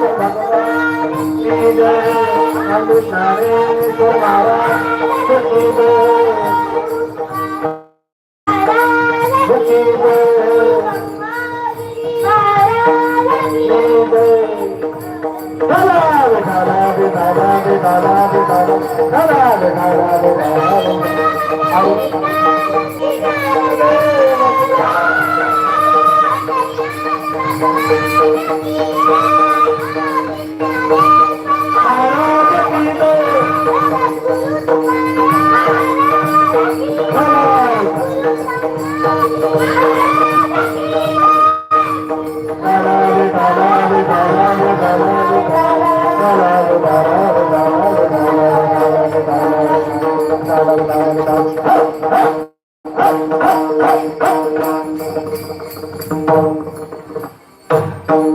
सर्व भावे हरी सर्व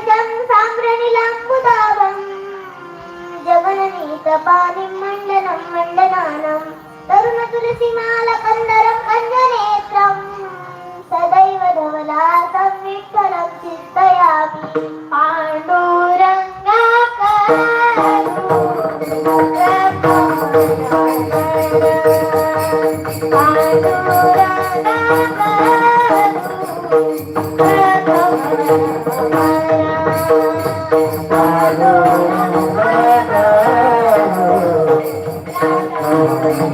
సమచరణ సరసం సాంబ్రణిలాంబుదావం జగననీత పాది మండనం మండనానం. తరుణ తులసిమాల కందరం కంజనేత్రం. సదైవ ధవలాసం విఠలం చింతయామి పాండురంగా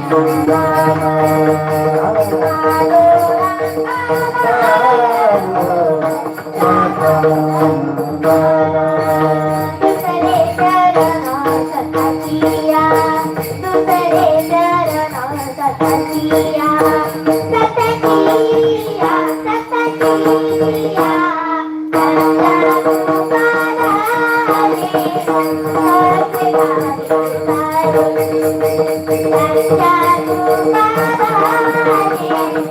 Don't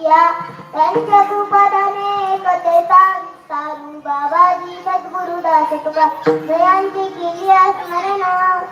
दिया. त्यांच्या कृपादाने एकतेचा विस्तारू बाबाजी सद्गुरुदास तुका. जयांची केली स्मरण.